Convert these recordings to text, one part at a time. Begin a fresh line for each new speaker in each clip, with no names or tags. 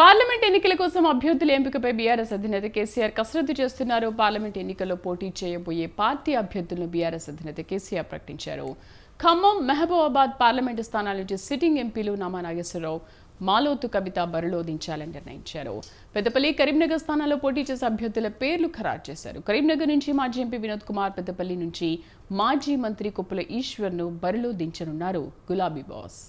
Parliament ఎన్నికల కోసం అభ్యర్థుల ఎంపికపై బీఆర్ఎస్ అధినేత కేసీఆర్ కసరత్తు చేస్తున్నారు. పార్లమెంట్ ఎన్నికల్లో పోటీ చేయబోయే పార్టీ అభ్యర్థులను బీఆర్ఎస్ అధినేత కేసీఆర్ ప్రకటించారు. ఖమ్మం మెహబూబాబాద్ పార్లమెంటు స్థానాల నుంచి సిట్టింగ్ ఎంపీలు నామా నాగేశ్వరరావు మాలోతు కవిత బరిలో దించాలని నిర్ణయించారు. పెద్దపల్లి కరీంనగర్ స్థానాల్లో పోటీ చేసే అభ్యర్థుల పేర్లు ఖరారు చేశారు. కరీంనగర్ నుంచి మాజీ ఎంపీ వినోద్ కుమార్ పెద్దపల్లి నుంచి మాజీ మంత్రి కుప్పల ఈశ్వర్ను బరిలో దించనున్నారు గులాబీ బాస్.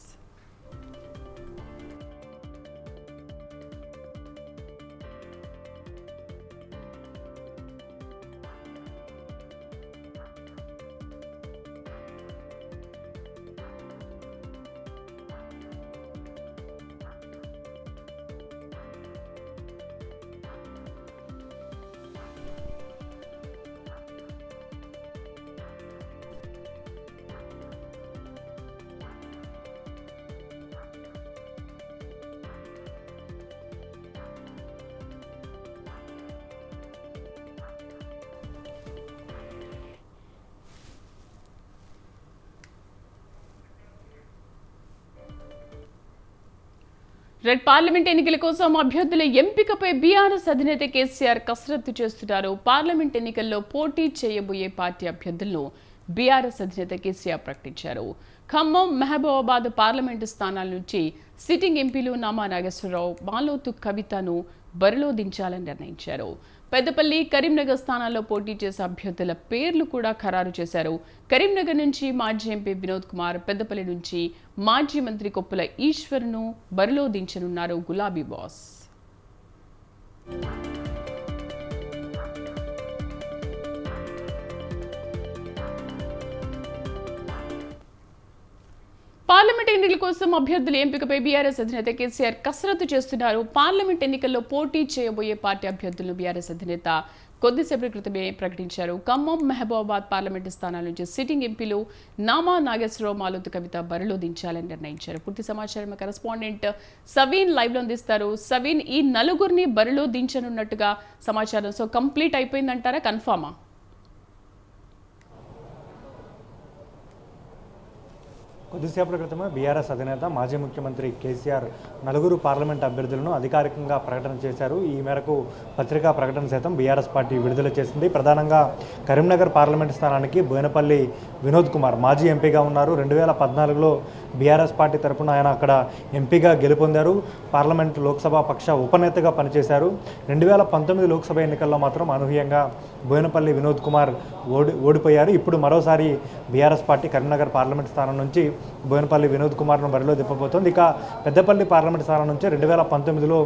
రెడ్ పార్లమెంట్ ఎన్నికల కోసం అభ్యర్థుల ఎంపికపై బీఆర్ఎస్ అధినేత కేసీఆర్ కసరత్తు చేస్తున్నారు. పార్లమెంట్ ఎన్నికల్లో పోటీ చేయబోయే పార్టీ అభ్యర్థులను బీఆర్ఎస్ అధినేత కేసీఆర్ ప్రకటించారు. ఖమ్మం మహబూబాబాద్ పార్లమెంటు స్థానాల నుంచి సిట్టింగ్ ఎంపీలు నామా నాగేశ్వరరావు మాలోతు కవితను బరిలో దించాలని నిర్ణయించారు. పెద్దపల్లి కరీంనగర్ స్థానాల్లో పోటీ చేసే అభ్యర్థుల పేర్లు కూడా ఖరారు చేశారు. కరీంనగర్ నుంచి మాజీ ఎంపీ వినోద్ కుమార్ పెద్దపల్లి నుంచి మాజీ మంత్రి కొప్పుల ఈశ్వర్ను బరిలో దించనున్నారు గులాబీ బాస్. పార్లమెంట్ ఎన్నికల కోసం అభ్యర్థుల ఎంపికపై బీఆర్ఎస్ అధినేత కేసీఆర్ కసరత్తు చేస్తున్నారు. పార్లమెంట్ ఎన్నికల్లో పోటీ చేయబోయే పార్టీ అభ్యర్థులను బీఆర్ఎస్ అధినేత కొద్దిసేపటి క్రితమే ప్రకటించారు. ఖమ్మం మహబూబాబాద్ పార్లమెంటు స్థానాల నుంచి సిట్టింగ్ ఎంపీలు నామా నాగేశ్వరరావు మాలుతు కవిత బరిలో దించాలని నిర్ణయించారు. పూర్తి సమాచారం కరెస్పాండెంట్ సవీన్ లైవ్లో అందిస్తారు. సవీన్ ఈ నలుగురిని బరిలో దించనున్నట్టుగా సమాచారం. సో కంప్లీట్ అయిపోయిందంటారా? కన్ఫామా?
కొద్దిసేపటి క్రితమే బీఆర్ఎస్ అధినేత మాజీ ముఖ్యమంత్రి కేసీఆర్ నలుగురు పార్లమెంట్ అభ్యర్థులను అధికారికంగా ప్రకటన చేశారు. ఈ మేరకు పత్రికా ప్రకటన సైతం బీఆర్ఎస్ పార్టీ విడుదల చేసింది. ప్రధానంగా కరీంనగర్ పార్లమెంట్ స్థానానికి బోయినపల్లి వినోద్ కుమార్ మాజీ ఎంపీగా ఉన్నారు. రెండు వేల పద్నాలుగులో బీఆర్ఎస్ పార్టీ తరపున ఆయన అక్కడ ఎంపీగా గెలుపొందారు. పార్లమెంట్ లోక్సభ పక్ష ఉపనేతగా పనిచేశారు. రెండు వేల పంతొమ్మిది లోక్సభ ఎన్నికల్లో మాత్రం అనూహ్యంగా బోయినపల్లి వినోద్ కుమార్ ఓడి ఓడిపోయారు. ఇప్పుడు మరోసారి బీఆర్ఎస్ పార్టీ కరీంనగర్ పార్లమెంట్ స్థానం నుంచి బోయనపల్లి వినోద్ కుమార్ను బరిలో దిప్పబోతోంది ఇక పెద్దపల్లి పార్లమెంట్ స్థానం నుంచి రెండు వేల పంతొమ్మిదిలో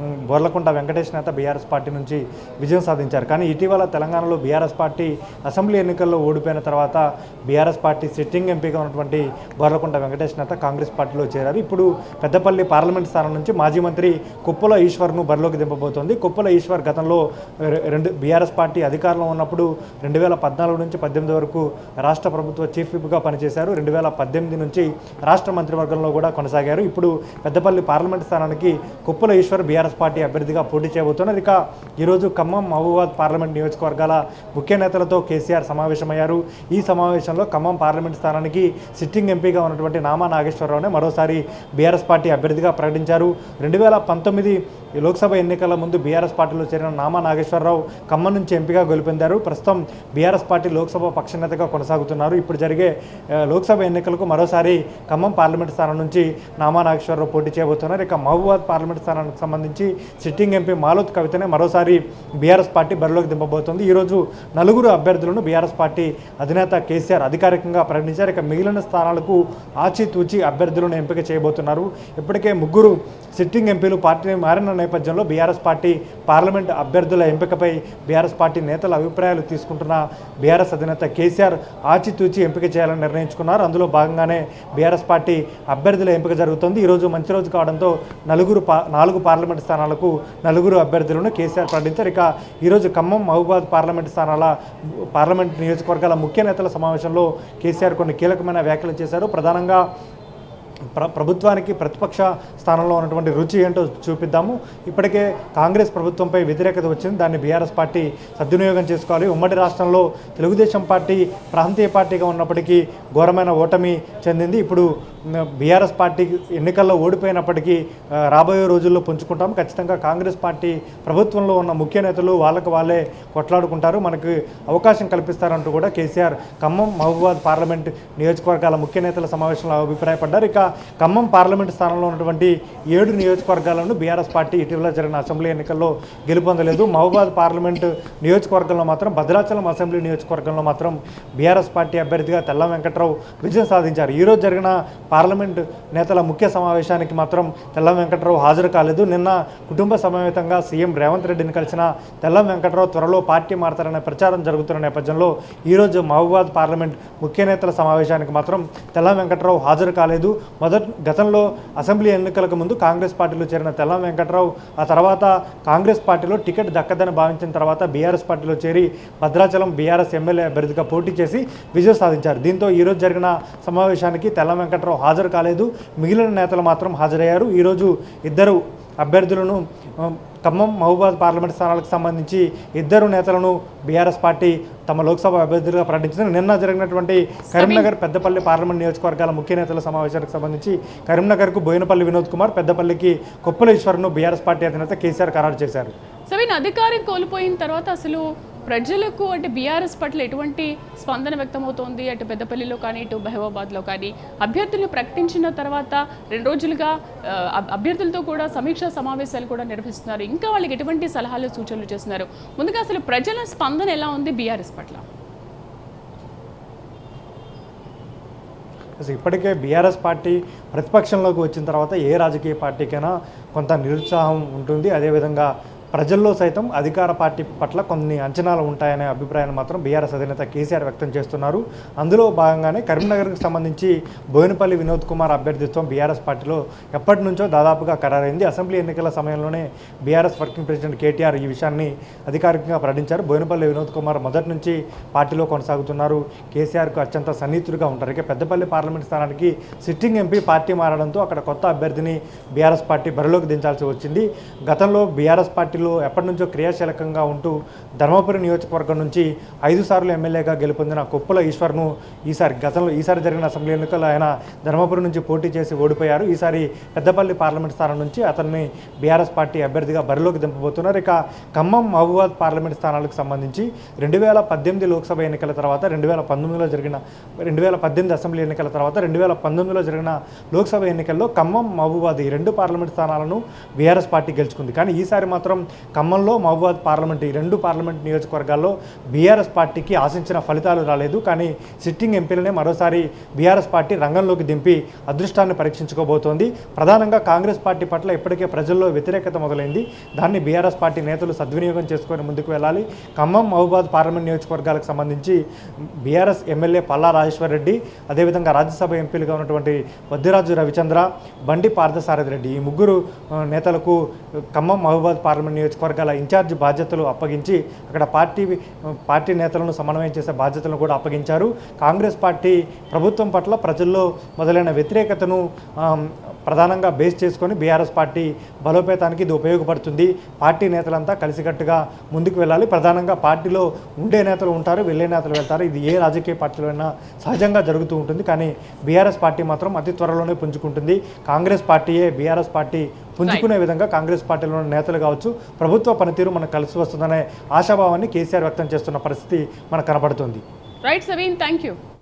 మ్, బోర్లకుంట వెంకటేష్ నేత బీఆర్ఎస్ పార్టీ నుంచి విజయం సాధించారు. కానీ ఇటీవల తెలంగాణలో బీఆర్ఎస్ పార్టీ అసెంబ్లీ ఎన్నికల్లో ఓడిపోయిన తర్వాత బీఆర్ఎస్ పార్టీ సిట్టింగ్ ఎంపీగా ఉన్నటువంటి బోర్లకుంట వెంకటేష్ నేత కాంగ్రెస్ పార్టీలో చేరారు. ఇప్పుడు పెద్దపల్లి పార్లమెంట్ స్థానం నుంచి మాజీ మంత్రి కుప్పల ఈశ్వర్ను బరిలోకి దింపబోతోంది. కుప్పల ఈశ్వర్ గతంలో రెండు బీఆర్ఎస్ పార్టీ అధికారంలో ఉన్నప్పుడు రెండు వేల పద్నాలుగు నుంచి పద్దెనిమిది వరకు రాష్ట్ర ప్రభుత్వ చీఫ్ విప్గా పనిచేశారు. రెండు వేల పద్దెనిమిది నుంచి రాష్ట్ర మంత్రివర్గంలో కూడా కొనసాగారు. ఇప్పుడు పెద్దపల్లి పార్లమెంట్ స్థానానికి కుప్పల ఈశ్వర్ బీఆర్ఎస్ పార్టీ అభ్యర్థిగా పోటీ చేయబోతున్నారు. ఇక ఈరోజు ఖమ్మం మహబూబాద్ పార్లమెంట్ నియోజకవర్గాల ముఖ్య నేతలతో కేసీఆర్ సమావేశమయ్యారు. ఈ సమావేశంలో ఖమ్మం పార్లమెంట్ స్థానానికి సిట్టింగ్ ఎంపీగా ఉన్నటువంటి నామా నాగేశ్వరరావునే మరోసారి బీఆర్ఎస్ పార్టీ అభ్యర్థిగా ప్రకటించారు. రెండు వేల పంతొమ్మిది లోక్సభ ఎన్నికల ముందు బీఆర్ఎస్ పార్టీలో చేరిన నామా నాగేశ్వరరావు ఖమ్మం నుంచి ఎంపీగా గెలుపొందారు. ప్రస్తుతం బీఆర్ఎస్ పార్టీ లోక్సభ పక్షనేతగా కొనసాగుతున్నారు. ఇప్పుడు జరిగే లోక్సభ ఎన్నికలకు మరోసారి ఖమ్మం పార్లమెంట్ స్థానం నుంచి నామా నాగేశ్వరరావు పోటీ చేయబోతున్నారు. ఇక మహబూబాద్ పార్లమెంట్ స్థానానికి సంబంధించి సిట్టింగ్ ఎంపీ మాలోత్ కవితనే మరోసారి బీఆర్ఎస్ పార్టీ బరిలోకి దింపబోతోంది. ఈరోజు నలుగురు అభ్యర్థులను బీఆర్ఎస్ పార్టీ అధినేత కేసీఆర్ అధికారికంగా ప్రకటించారు. ఇక మిగిలిన స్థానాలకు ఆచితూచి అభ్యర్థులను ఎంపిక చేయబోతున్నారు. ఇప్పటికే ముగ్గురు సిట్టింగ్ ఎంపీలు పార్టీ మారిన నేపథ్యంలో బీఆర్ఎస్ పార్టీ పార్లమెంట్ అభ్యర్థుల ఎంపికపై బీఆర్ఎస్ పార్టీ నేతల అభిప్రాయాలు తీసుకుంటున్న బీఆర్ఎస్ అధినేత కేసీఆర్ ఆచితూచి ఎంపిక చేయాలని నిర్ణయించుకున్నారు. అందులో భాగంగానే బీఆర్ఎస్ పార్టీ అభ్యర్థుల ఎంపిక జరుగుతుంది. ఈరోజు మంచి రోజు కావడంతో నలుగురు పా నాలుగు పార్లమెంట్ స్థానాలకు నలుగురు అభ్యర్థులను కేసీఆర్ ప్రకటించారు. ఇక ఈరోజు ఖమ్మం మహబూబాద్ పార్లమెంట్ స్థానాల పార్లమెంట్ నియోజకవర్గాల ముఖ్య నేతల సమావేశంలో కేసీఆర్ కొన్ని కీలకమైన వ్యాఖ్యలు చేశారు. ప్రధానంగా ప్ర ప్రభుత్వానికి ప్రతిపక్ష స్థానంలో ఉన్నటువంటి రుచి ఏంటో చూపిద్దాము. ఇప్పటికే కాంగ్రెస్ ప్రభుత్వంపై వ్యతిరేకత వచ్చింది. దాన్ని బీఆర్ఎస్ పార్టీ సద్వినియోగం చేసుకోవాలి. ఉమ్మడి రాష్ట్రంలో తెలుగుదేశం పార్టీ ప్రాంతీయ పార్టీగా ఉన్నప్పటికీ ఘోరమైన ఓటమి చెందింది. ఇప్పుడు బీఆర్ఎస్ పార్టీ ఎన్నికల్లో ఓడిపోయినప్పటికీ రాబోయే రోజుల్లో పుంజుకుంటాం. ఖచ్చితంగా కాంగ్రెస్ పార్టీ ప్రభుత్వంలో ఉన్న ముఖ్య నేతలు వాళ్ళకు వాళ్ళే కొట్లాడుకుంటారు. మనకు అవకాశం కల్పిస్తారంటూ కూడా కేసీఆర్ ఖమ్మం మహబూబాద్ పార్లమెంట్ నియోజకవర్గాల ముఖ్య నేతల సమావేశంలో అభిప్రాయపడ్డారు. ఇక ఖమ్మం పార్లమెంట్ స్థానంలో ఉన్నటువంటి ఏడు నియోజకవర్గాలను బీఆర్ఎస్ పార్టీ ఇటీవల జరిగిన అసెంబ్లీ ఎన్నికల్లో గెలుపొందలేదు. మహబూబాద్ పార్లమెంట్ నియోజకవర్గంలో మాత్రం భద్రాచలం అసెంబ్లీ నియోజకవర్గంలో మాత్రం బీఆర్ఎస్ పార్టీ అభ్యర్థిగా తెల్ల వెంకట్రావు విజయం సాధించారు. ఈరోజు జరిగిన పార్లమెంట్ నేతల ముఖ్య సమావేశానికి మాత్రం తెల్ల వెంకట్రావు హాజరు కాలేదు. నిన్న కుటుంబ సమేతంగా సీఎం రేవంత్ రెడ్డిని కలిసిన తెల్ల వెంకట్రావు త్వరలో పార్టీ మారతారనే ప్రచారం జరుగుతున్న నేపథ్యంలో ఈరోజు మహబూబాద్ పార్లమెంట్ ముఖ్య నేతల సమావేశానికి మాత్రం తెల్ల వెంకట్రావు హాజరు కాలేదు. మొదటి గతంలో అసెంబ్లీ ఎన్నికలకు ముందు కాంగ్రెస్ పార్టీలో చేరిన తెల్ల వెంకట్రావు ఆ తర్వాత కాంగ్రెస్ పార్టీలో టికెట్ దక్కదని భావించిన తర్వాత బీఆర్ఎస్ పార్టీలో చేరి భద్రాచలం బీఆర్ఎస్ ఎమ్మెల్యే అభ్యర్థిగా పోటీ చేసి విజయం సాధించారు. దీంతో ఈరోజు జరిగిన సమావేశానికి తెల్ల వెంకట్రావు హాజరు కాలేదు. మిగిలిన నేతలు మాత్రం హాజరయ్యారు. ఈరోజు ఇద్దరు అభ్యర్థులను ఖమ్మం మహబూబాద్ పార్లమెంట్ స్థానాలకు సంబంధించి ఇద్దరు నేతలను బీఆర్ఎస్ పార్టీ తమ లోక్సభ అభ్యర్థులుగా ప్రకటించింది. నిన్న జరిగినటువంటి కరీంనగర్ పెద్దపల్లి పార్లమెంట్ నియోజకవర్గాల ముఖ్య నేతల సమావేశానికి సంబంధించి కరీంనగర్కు బోయినపల్లి వినోద్ కుమార్ పెద్దపల్లికి కొప్పుల ఈశ్వర్ను బీఆర్ఎస్ పార్టీ అధినేత కేసీఆర్ ఖరారు చేశారు.
సవీన్ అధికారం కోల్పోయిన తర్వాత అసలు ప్రజలకు అంటే బీఆర్ఎస్ పట్ల ఎటువంటి స్పందన వ్యక్తమవుతోంది? అటు పెద్దపల్లిలో కానీ ఇటు మహబూబాద్లో కానీ. అభ్యర్థులు ప్రకటించిన తర్వాత రెండు రోజులుగా అభ్యర్థులతో కూడా సమీక్షా సమావేశాలు కూడా నిర్వహిస్తున్నారు. ఇంకా వాళ్ళకి ఎటువంటి సలహాలు సూచనలు చేస్తున్నారు? ముందుగా అసలు ప్రజల స్పందన ఎలా ఉంది బీఆర్ఎస్ పట్ల?
అసలు ఇప్పటికే బీఆర్ఎస్ పార్టీ ప్రతిపక్షంలోకి వచ్చిన తర్వాత ఏ రాజకీయ పార్టీకైనా కొంత నిరుత్సాహం ఉంటుంది. అదేవిధంగా ప్రజల్లో సైతం అధికార పార్టీ పట్ల కొన్ని అంచనాలు ఉంటాయనే అభిప్రాయాన్ని మాత్రం బీఆర్ఎస్ అధినేత కేసీఆర్ వ్యక్తం చేస్తున్నారు. అందులో భాగంగానే కరీంనగర్కి సంబంధించి బోయినపల్లి వినోద్ కుమార్ అభ్యర్థిత్వం బీఆర్ఎస్ పార్టీలో ఎప్పటి నుంచో దాదాపుగా ఖరారైంది. అసెంబ్లీ ఎన్నికల సమయంలోనే బీఆర్ఎస్ వర్కింగ్ ప్రెసిడెంట్ కేటీఆర్ ఈ విషయాన్ని అధికారికంగా ప్రకటించారు. బోయినపల్లి వినోద్ కుమార్ మొదటి నుంచి పార్టీలో కొనసాగుతున్నారు. కేసీఆర్కు అత్యంత సన్నిహితుడిగా ఉంటారు. ఇక పెద్దపల్లి పార్లమెంట్ స్థానానికి సిట్టింగ్ ఎంపీ పార్టీ మారడంతో అక్కడ కొత్త అభ్యర్థిని బీఆర్ఎస్ పార్టీ బరిలోకి దించాల్సి వచ్చింది. గతంలో బీఆర్ఎస్ పార్టీ పార్టీలో ఎప్పటి నుంచో క్రియాశీలకంగా ఉంటూ ధర్మపురి నియోజకవర్గం నుంచి ఐదు సార్లు ఎమ్మెల్యేగా గెలుపొందిన కొప్పుల ఈశ్వర్ను ఈసారి గతంలో ఈసారి జరిగిన అసెంబ్లీ ఎన్నికల్లో ఆయన ధర్మపురి నుంచి పోటీ చేసి ఓడిపోయారు. ఈసారి పెద్దపల్లి పార్లమెంట్ స్థానం నుంచి అతన్ని బీఆర్ఎస్ పార్టీ అభ్యర్థిగా బరిలోకి దింపబోతున్నారు. ఇక ఖమ్మం మహబూబాద్ పార్లమెంట్ స్థానాలకు సంబంధించి రెండు వేల పద్దెనిమిది లోక్సభ ఎన్నికల తర్వాత రెండు వేల పంతొమ్మిదిలో జరిగిన రెండు వేల పద్దెనిమిది అసెంబ్లీ ఎన్నికల తర్వాత రెండు వేల పంతొమ్మిదిలో జరిగిన లోక్సభ ఎన్నికల్లో ఖమ్మం మహబూబాద్ ఈ రెండు పార్లమెంట్ స్థానాలను బీఆర్ఎస్ పార్టీ గెలుచుకుంది. కానీ ఈసారి మాత్రం ఖమ్మంలో మహబూబాద్ పార్లమెంట్ ఈ రెండు పార్లమెంట్ నియోజకవర్గాల్లో బీఆర్ఎస్ పార్టీకి ఆశించిన ఫలితాలు రాలేదు. కానీ సిట్టింగ్ ఎంపీలనే మరోసారి బీఆర్ఎస్ పార్టీ రంగంలోకి దింపి అదృష్టాన్ని పరీక్షించుకోబోతోంది. ప్రధానంగా కాంగ్రెస్ పార్టీ పట్ల ఇప్పటికే ప్రజల్లో వ్యతిరేకత మొదలైంది. దాన్ని బీఆర్ఎస్ పార్టీ నేతలు సద్వినియోగం చేసుకొని ముందుకు వెళ్ళాలి. ఖమ్మం మహబూబాద్ పార్లమెంట్ నియోజకవర్గాలకు సంబంధించి బీఆర్ఎస్ ఎమ్మెల్యే పల్లా రాజేశ్వర్ రెడ్డి అదేవిధంగా రాజ్యసభ ఎంపీలుగా ఉన్నటువంటి వద్దిరాజు రవిచంద్ర బండి పార్థసారథి రెడ్డి ఈ ముగ్గురు నేతలకు ఖమ్మం మహబూబాద్ పార్లమెంట్ నియోజకవర్గాల ఇన్ఛార్జ్ బాధ్యతలు అప్పగించి అక్కడ పార్టీ పార్టీ నేతలను సమన్వయం చేసే బాధ్యతలను కూడా అప్పగించారు. కాంగ్రెస్ పార్టీ ప్రభుత్వం పట్ల ప్రజల్లో మొదలైన వ్యతిరేకతను ప్రధానంగా బేస్ చేసుకొని బీఆర్ఎస్ పార్టీ బలోపేతానికి ఇది ఉపయోగపడుతుంది. పార్టీ నేతలంతా కలిసికట్టుగా ముందుకు వెళ్ళాలి. ప్రధానంగా పార్టీలో ఉండే నేతలు ఉంటారు వెళ్ళే నేతలు వెళ్తారు. ఇది ఏ రాజకీయ పార్టీలో అయినా సహజంగా జరుగుతూ ఉంటుంది. కానీ బీఆర్ఎస్ పార్టీ మాత్రం అతి త్వరలోనే పుంజుకుంటుంది. కాంగ్రెస్ పార్టీయే బీఆర్ఎస్ పార్టీ పుంజుకునే విధంగా కాంగ్రెస్ పార్టీలో ఉన్న నేతలు కావచ్చు. ప్రభుత్వ పనితీరు మనకు కలిసి వస్తుందనే ఆశాభావాన్ని కేసీఆర్ వ్యక్తం చేస్తున్న పరిస్థితి మనకు కనబడుతుంది.
Right Saveen thank you